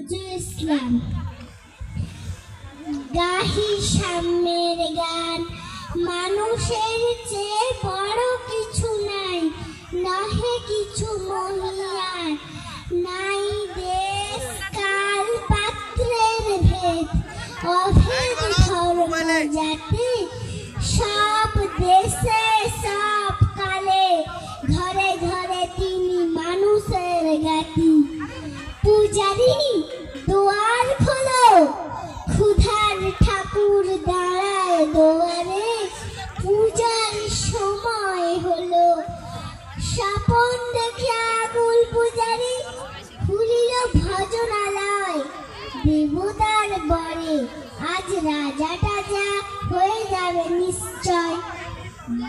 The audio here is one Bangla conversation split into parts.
ইসলাম গাহি সাম্যের গান মানুষের চেয়ে বড় কিছু নাই নহে কিছু মহিয়ার নাই দেশ কাল পাত্রের ভেদ অভেদ ধর্ম জাতি ঠাকুর দাঁড়ায় দুয়ারে। পূজার সময় হলো। স্বপন দেখে আগুল পূজারি খুলিল ভজনালয়। দেবতার বরে আজ রাজা টাজা হয়ে যাবে নিশ্চয়।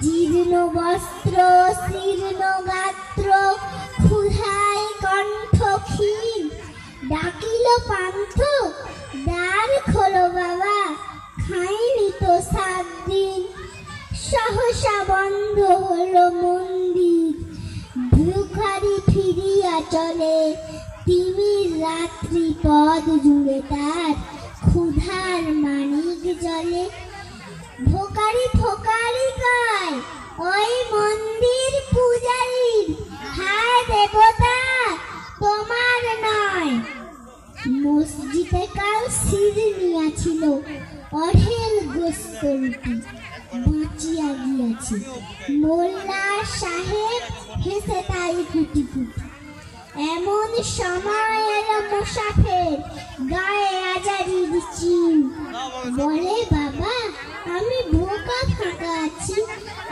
জীর্ণ বস্ত্র, শীর্ণ গাত্র, ক্ষুধায় কণ্ঠ ক্ষীণ ডাকিল পান্থ রাত্রি পদ জুড়ে তার ক্ষুধার মানিক জলে। ভোকারি ফোকারি গায় ওই মন্দির পূজারীর, হায় দেবতা, তোমার নয়। মসজিদে কাল সিরনিয়া ছিল অঢেল গোস্ত রুটি বাঁচিয়া গিয়াছে। মোল্লা সাহেব হেসে তাই কুটি কুটি এমন সময় এলো মুসাফের গায়ে আজারির চিন বলে বাবা আমি বোকা ফাঁকা আছি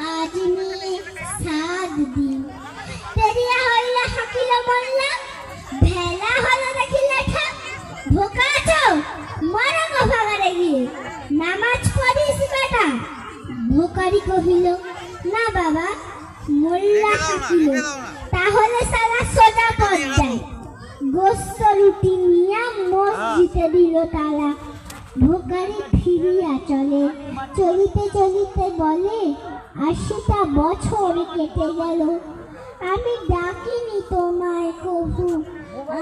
আজ নিয়ে সাত দিন তেরিয়া হইলা হাকিল মোল্লা ভেলা হলো দেখি লেখা ভোকা আছো মারা গফাগারে গিয়ে নামাজ পড়িস বেটা। ভোকারি কহিল না বাবা মোল্লা হাকিল তাহলে সারা সোজা পথ যায় গোস্ত রুটি নিয়া মসজিদে দিল তালা ভোকারি ফিরিয়া চলে। চলিতে চলিতে বলে আশিটা বছর কেটে গেল। আমি ডাকিনি তোমায় কভু।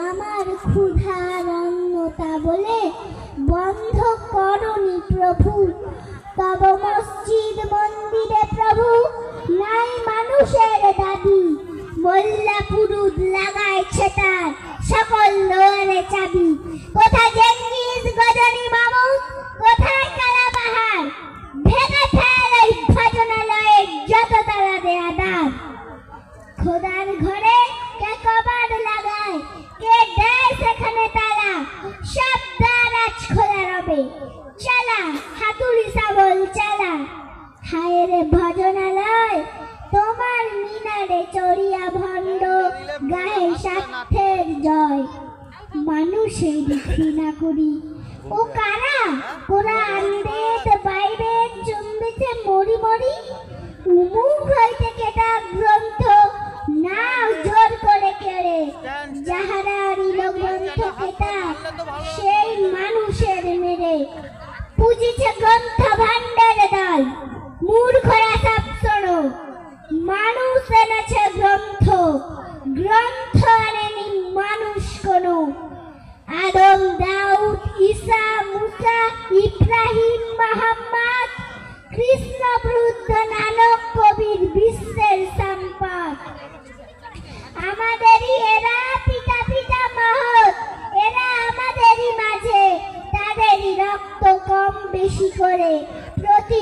আমার ক্ষুধার অন্নতা বলে বন্ধ করনি প্রভু। তব মসজিদ মন্দিরে প্রভু নাই মানুষের দাবি। মোল্লা পুরুদ লাগাইছে তার। সকল লোয়ারে চাবি। কোথা জেঙ্গিস ঘৃণা করি কৃষ্ণ বুদ্ধ নানক কবির বিশ্বের সম্পদ। আমাদেরই এরা পিতা পিতা মহৎ। এরা আমাদেরই মাঝে। তাদেরই রক্ত কম বেশি করে প্রতি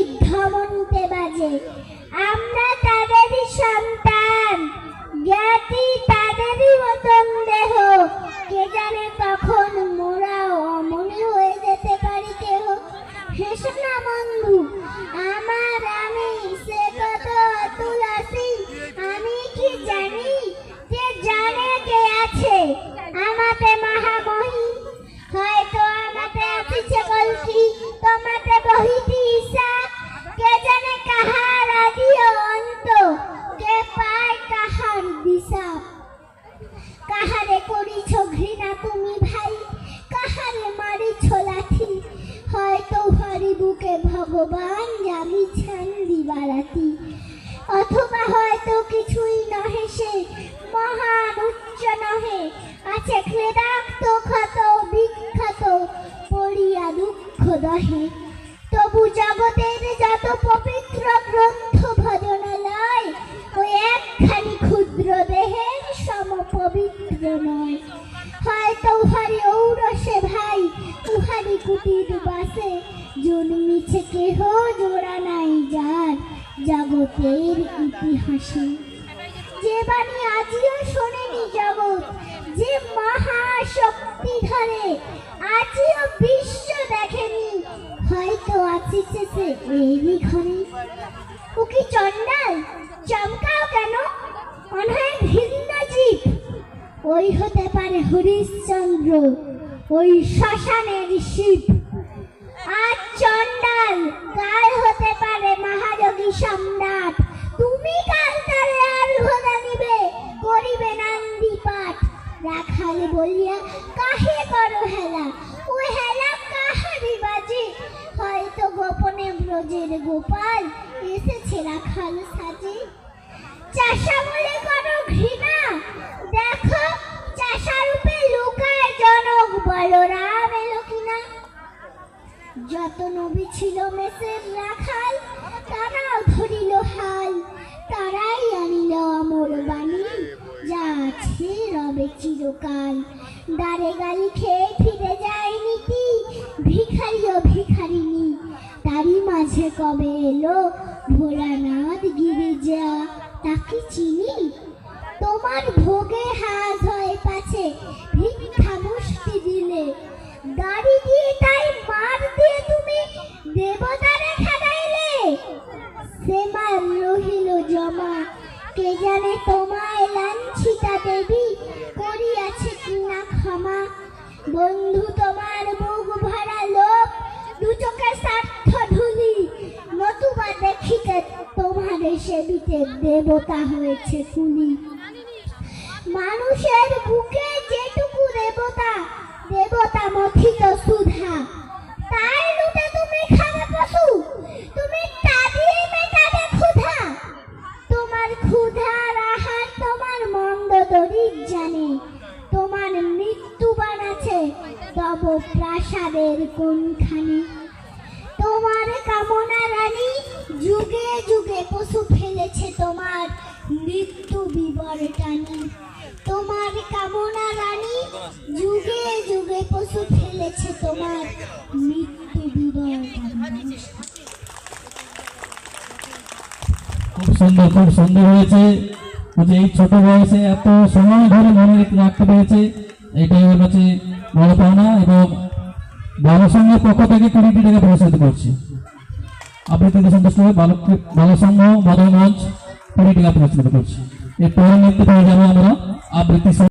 অথবা হয়তো কিছুই নহে সে, মহান, উচ্চ নহে। আছে ক্লেদাক্ত ক্ষত বিখ্যাত পড়িয়া দুঃখ দহে। তবু জগতের যত পবিত্র গ্রন্থ জগতের ইতিহাসে। যে বাণী আজিও শোনেনি জগৎ, যে মহাশক্তি ধরে আজিও বিশ্ব দেখেনি। হয়তো আসিছে সে এরই ঘরে। ও কি চন্ডাল চমকাও কেন? মনে হয় ভিন্ন জীব। ওই হতে পারে হরিশ্চন্দ্র, ওই শ্মশানের শিব। আর চন্ডাল কাল হতে পারে মহাযোগী সম্রাট। তুমি কাল তারে আর ঘোদা নিবে করিবে নান্দি পাঠ। রাখাল বলিয়া, কাহে করো হেলা? ও হেলা কাহারি বাজে? হয়তো গোপনে ব্রজের গোপাল এসেছে রাখাল সাজে। চাষা বলে, করো ঘৃণা? দেখো, চাষা রূপে লুকায় জনক বলরাম এলো কিনা? যত নবী ছিল মেসের রাখাল, তারাও ধরিল হাল রবে চিরকাল। দারে গালি খেয়ে ফিরে যায় নীতি, ভিখারি ও ভিখারিনী তারই মাঝে কবে এলো ভোলানাথ গিরিজা তাকে চিনি? তোমার ভোগে বন্ধু তোমার বুক ভরা লোক, দু চোখের স্বার্থ ঢুলি নতুবা দেখিতে তোমার সেবিতে দেবতা হয়েছে কুলি। মানুষের বুকে যেটুকু দেবতা দেবতা মথিত সুধা। তাই লুটে তুমি খাবে পশু, তুমি তা দিয়ে মেটাবে ক্ষুধা। তোমার ক্ষুধার আহার তোমার মন্দ দরিদ জানে। তব প্রাসাদের কোনখানে? তোমার কামনা রানী, যুগে যুগে পশু ফেলেছে তোমার মৃত্যু বিবর তোমার কামনা রানী, যুগে যুগে পশু ফেলেছে তোমার মৃত্যু বিবর খুব সুন্দর খুব সুন্দর হয়েছে। যে এই ছোট বয়সে এত সময় ধরে মনে রেখে রাখতে পেরেছে, এটাই ওর কাছে বড় পাওনা এবং বালক সংঘের পক্ষ থেকে কুড়িটি টাকা পুরস্কৃত করছি। আবৃত্তিতে সন্তুষ্ট হয়ে বালক বালক সংঘ কুড়ি টাকা পুরস্কৃত করছি। এর পরে যাব আমরা আবৃত্তি